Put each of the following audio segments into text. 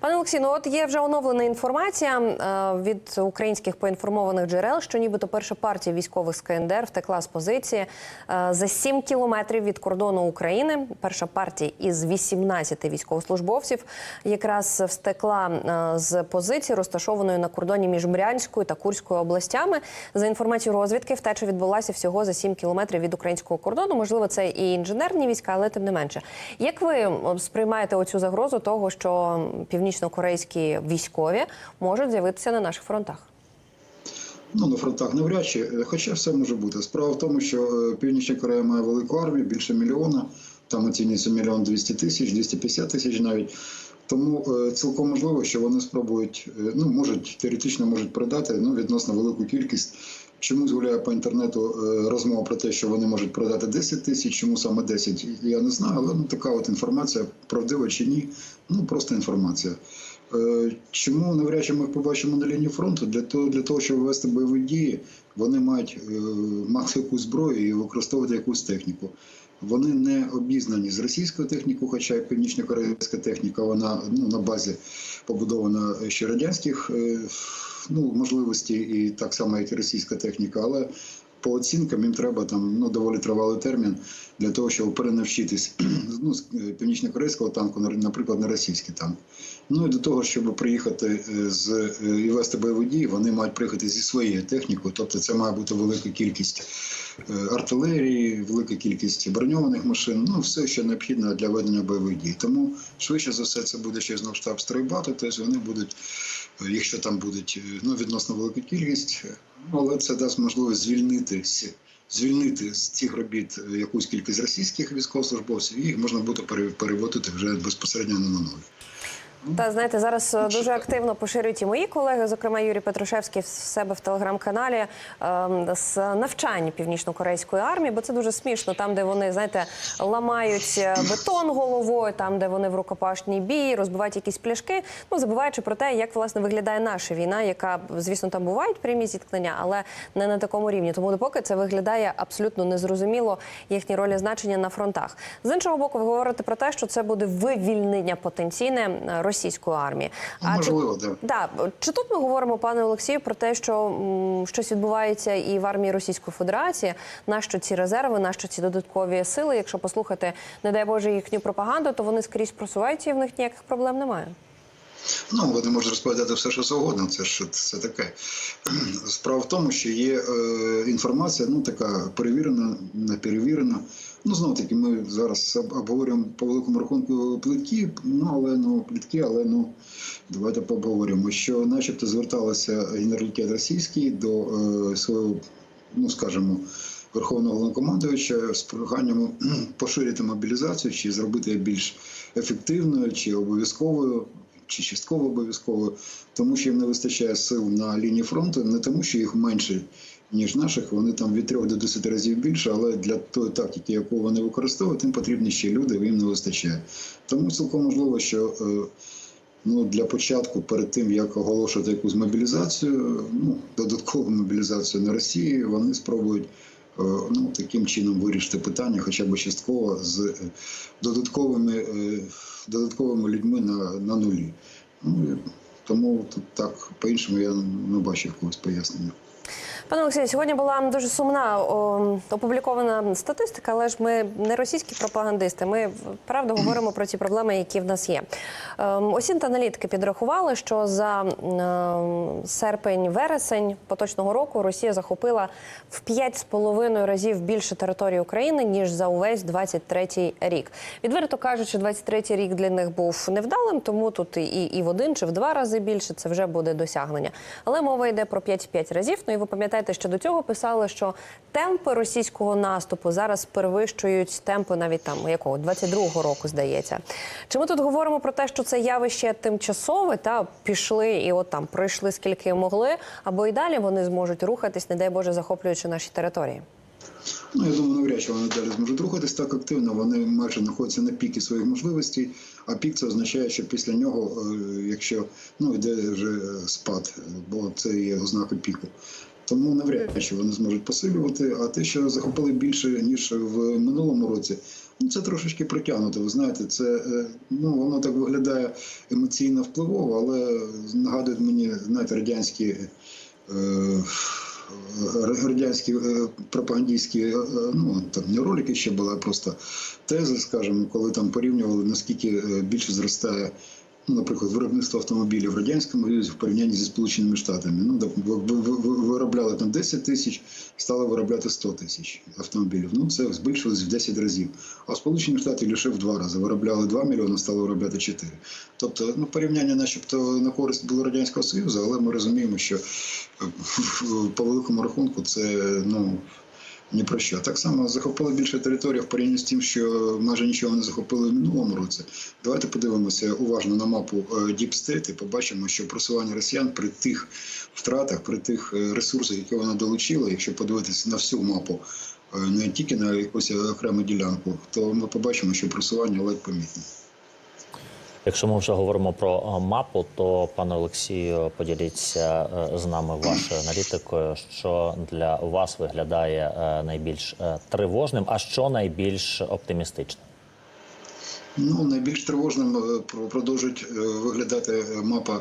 Пане Олексій, ну от є вже оновлена інформація е, від українських поінформованих джерел, що нібито перша партія військових з КНДР втекла з позиції е, за 7 кілометрів від кордону України. Перша партія із 18 військовослужбовців якраз втекла е, з позиції, розташованої на кордоні між Брянською та Курською областями. За інформацією розвідки, втеча відбулася всього за 7 кілометрів від українського кордону. Можливо, це і інженерні війська, але тим не менше. Як ви сприймаєте оцю загрозу того, що північно-корейські військові можуть з'явитися на наших фронтах? Ну, на фронтах навряд чи, хоча все може бути. Справа в тому, що е, Північна Корея має велику армію, більше мільйона, там оцінюється мільйон двісті тисяч, 250 тисяч навіть. Тому е, цілком можливо, що вони спробують, е, ну можуть теоретично можуть продати ну, відносно велику кількість. Чомусь гуляє по інтернету е, розмова про те, що вони можуть продати 10 тисяч, чому саме 10, я не знаю, але ну, така от інформація, правдива чи ні, ну просто інформація. Е, Чому навряд чи ми їх побачимо на лінії фронту? Для того, для того, щоб вести бойові дії, вони мають е, мати якусь зброю і використовувати якусь техніку. Вони не обізнані з російською технікою, хоча і північно-корейська техніка, вона ну, на базі побудована ще радянських е, ну, можливостей, і так само, як і російська техніка, але по оцінкам їм треба там ну доволі тривалий термін для того, щоб перенавчитись ну, з е, північно-корейського танку, на- наприклад, на російський танк. Ну і до того, щоб приїхати е, з і вести бойові дії, вони мають приїхати зі своєю технікою. Тобто, це має бути велика кількість артилерії, велика кількість броньованих машин. Ну все, що необхідно для ведення бойових дій. Тому швидше за все це буде ще знову штаб стройбати. Тобто вони будуть, е, якщо там будуть е, ну відносно велика кількість, е, але це дасть можливість звільнити з- звільнити з цих робіт е, якусь кількість російських військовослужбовців, і їх можна буде пере- переводити вже безпосередньо на нові. Та знаєте, зараз е, дуже активно поширюють і мої колеги, зокрема Юрій Петрушевський в себе в телеграм-каналі ем, з навчань північно-корейської армії, бо це дуже смішно, там, де вони знаєте, ламають е, бетон головою, там, де вони в рукопашній бій, розбивають якісь пляшки. Ну забуваючи про те, як власне виглядає наша війна, яка звісно там бувають прямі зіткнення, але не на такому рівні. Тому допоки це виглядає абсолютно незрозуміло їхні ролі значення на фронтах. З іншого боку, ви говорите про те, що це буде вивільнення потенційне е, російської армії. Ну, чи- можливо, да. Да, чи тут ми говоримо, пане Олексію, про те, що м, щось відбувається і в армії Російської Федерації? Нащо ці резерви, нащо ці додаткові сили? Якщо послухати, не дай Боже, їхню пропаганду, то вони скрізь просуваються і в них ніяких проблем немає. Ну, вони можуть розповідати все, що завгодно. Це ж це таке. Справа в тому, що є е, інформація, ну така перевірена, не перевірена. Ну, знову таки, ми зараз обговорюємо по великому рахунку плитки, ну але ну плітки, але ну давайте поговоримо, що начебто зверталася генералітет російський до е, свого, ну скажімо, Верховного головнокомандувача з проханням поширити мобілізацію, чи зробити її більш ефективною, чи обов'язковою, чи частково обов'язковою, тому що їм не вистачає сил на лінії фронту, не тому, що їх менше, ніж наших, вони там від 3 до 10 разів більше, але для тої тактики, яку вони використовують, їм потрібні ще люди, їм не вистачає. Тому цілком можливо, що е, Ну, для початку, перед тим як оголошувати якусь мобілізацію, ну додаткову мобілізацію на Росії, вони спробують е, ну таким чином вирішити питання, хоча б частково з е, додатковими додатковими людьми на, на нулі. Ну тому тут так по-іншому я не бачив якогось пояснення. Пане Олексію, сьогодні була дуже сумна опублікована статистика, але ж ми не російські пропагандисти. Ми правда говоримо про ці проблеми, які в нас є. Ем, Осінт аналітики підрахували, що за ем, серпень-вересень поточного року Росія захопила в 5,5 разів більше території України ніж за увесь 23-й рік. Відверто кажучи, 23-й рік для них був невдалим, тому тут і, і в один чи в два рази більше це вже буде досягнення. Але мова йде про 5,5 разів. Ну і ви пам'ятаєте, що до цього писали, що темпи російського наступу зараз перевищують темпи навіть там якого 22-го року, здається. Чи ми тут говоримо про те, що це явище тимчасове, та пішли і от там пройшли скільки могли, або і далі вони зможуть рухатись, не дай Боже, захоплюючи наші території? Ну, я думаю, навряд чи вони далі зможуть рухатись так активно. Вони майже знаходяться на піки своїх можливостей. А пік це означає, що після нього, е, якщо ну йде вже е, спад, бо це є ознака піку. Тому навряд чи вони зможуть посилювати. А те, що захопили більше ніж в минулому році, Ну, це трошечки протягнуто. Ви знаєте, це е, ну воно так виглядає емоційно впливово, але нагадує мені знаєте, радянські. Е, Радянські е, пропагандистські е, ну там не ролики ще були, а просто тези, скажімо, коли там порівнювали наскільки більше зростає ну, наприклад, виробництво автомобілів в радянському Союзі в порівнянні зі Сполученими Штатами. Ну, ви- ви- ви- ви- виробляли там 10 тисяч, стали виробляти 100 тисяч автомобілів. Ну, це збільшилось в 10 разів. А в Сполучені Штати лише в два рази. Виробляли 2 мільйони, стали виробляти 4. Тобто, ну, порівняння начебто на користь було Радянського Союзу, але ми розуміємо, що е, по великому рахунку це, ну, ні про що. Так само захопили більше території в порівнянні з тим, що майже нічого не захопили в минулому році. Давайте подивимося уважно на мапу State і побачимо, що просування росіян при тих втратах, при тих е, ресурсах, які вона долучила, якщо подивитися на всю мапу, е, не тільки на якусь окрему ділянку, то ми побачимо, що просування ледь помітне. Якщо ми вже говоримо про е, мапу, то пане Олексію, поділіться е, з нами вашою аналітикою, що для вас виглядає е, найбільш е, тривожним, а що найбільш оптимістичним. Ну, найбільш тривожним е, продовжують е, виглядати е, мапа, е,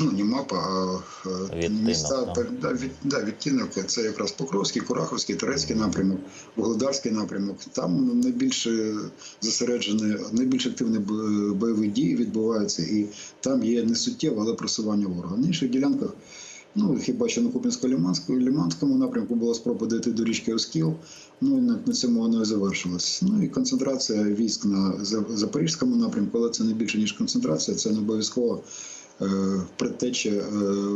ну не мапа, а е, Відтинок, міста, да, від, да, відтінок. Це якраз Покровський, Кураховський, Турецький напрямок, Вугледарський напрямок. Там найбільше зосереджені, найбільш активні бойові дії відбуваються, і там є не суттєве, але просування ворога. На інших ділянках. Ну, хіба що на Куп'янсько-Лиманському Лиманському напрямку була спроба дійти до річки Оскіл. Ну і на, на цьому воно і завершилось. Ну і концентрація військ на Запорізькому напрямку, але це не більше ніж концентрація, це не обов'язково е, предтеча е,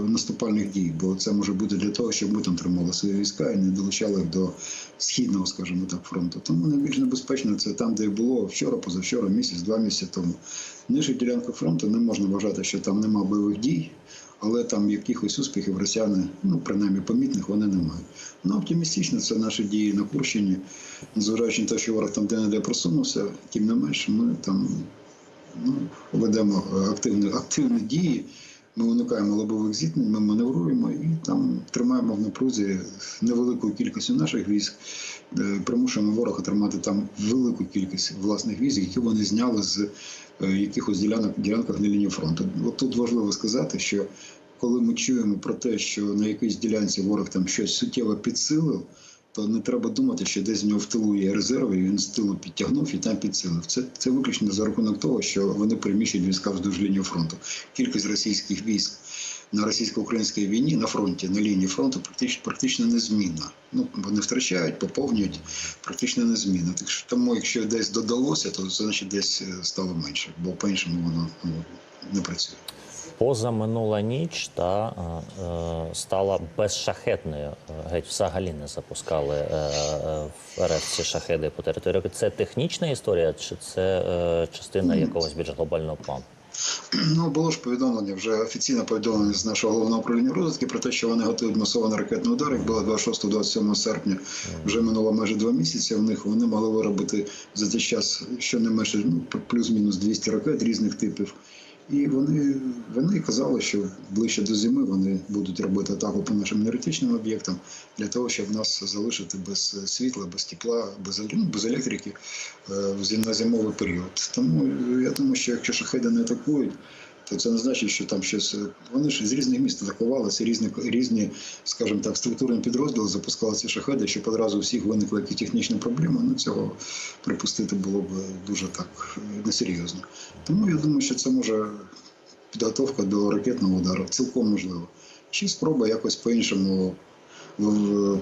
наступальних дій, бо це може бути для того, щоб ми там тримали свої війська і не долучали їх до східного, скажімо так, фронту. Тому найбільш небезпечно це там, де було вчора, позавчора, місяць, два місяці тому. В інших фронту не можна вважати, що там нема бойових дій але там якихось успіхів росіяни, ну принаймні помітних, вони не мають. Ну оптимістично це наші дії на Курщині, незважаючи на те, що ворог там де-не-де просунувся, тим не менш, ми там ну, ведемо е, активні, активні дії. Ми уникаємо лобових зіткнень, ми маневруємо і там тримаємо в напрузі невелику кількість наших військ, е, примушуємо ворога тримати там велику кількість власних військ, які вони зняли з е, якихось ділянок ділянках на лінії фронту. От тут важливо сказати, що коли ми чуємо про те, що на якійсь ділянці ворог там щось суттєво підсилив, то не треба думати, що десь в нього в тилу є резерви, і він з тилу підтягнув і там підсилив. Це, це виключно за рахунок того, що вони переміщують війська вздовж лінії фронту. Кількість російських військ на російсько-українській війні на фронті, на лінії фронту практично, практично незмінна. Ну, вони втрачають, поповнюють, практично незмінна. Так що тому, якщо десь додалося, то значить десь е, стало менше, бо по-іншому воно ну, не працює. Позаминула ніч та е, е, стала безшахетною. Геть взагалі не запускали е, е, в РФ ці шахеди по території. Це технічна історія, чи це е, частина якогось більш глобального плану? Ну, було ж повідомлення, вже офіційне повідомлення з нашого головного управління розвідки про те, що вони готують масований ракетний удар. Як було 26-27 серпня, вже минуло майже два місяці. В них вони могли виробити за цей час щонайменше ну, плюс-мінус 200 ракет різних типів. І вони, вони казали, що ближче до зими вони будуть робити атаку по нашим енергетичним об'єктам для того, щоб нас залишити без світла, без тепла, без, ну, без електрики е, на зимовий період. Тому е, я думаю, що якщо шахеди не атакують, то це не значить, що там щось. е, Вони ж з різних міст атакувалися, різні, різні, скажімо так, структурні підрозділи запускали ці шахеди, щоб одразу у всіх виникли якісь технічні проблеми. Ну цього припустити було б дуже так е, несерйозно. Тому я думаю, що це може підготовка до ракетного удару, цілком можливо. Чи спроба якось по-іншому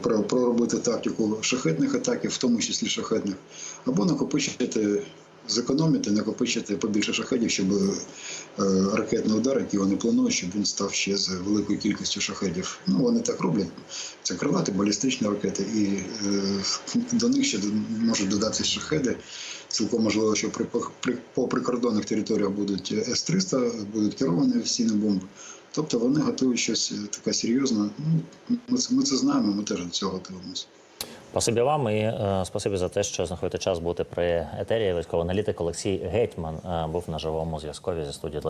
проробити тактику шахетних атаків, в тому числі шахетних, або накопичити, зекономити, накопичити побільше шахетів, щоб е, ракетний удар, який вони планують, щоб він став ще з великою кількістю шахетів. Ну вони так роблять. Це крилаті, балістичні ракети, і е, до них ще можуть додатися шахеди. Цілком можливо, що при, по прикордонних територіях будуть С-300, будуть керовані авіаційні бомби. Тобто вони готують щось е, таке серйозне. Ну, ми, ми це знаємо, ми теж до цього готуємося. Спасибі вам і е, спасибі за те, що знаходите час бути при етері. Військовий аналітик Олексій Гетьман е, був на живому зв'язкові зі студією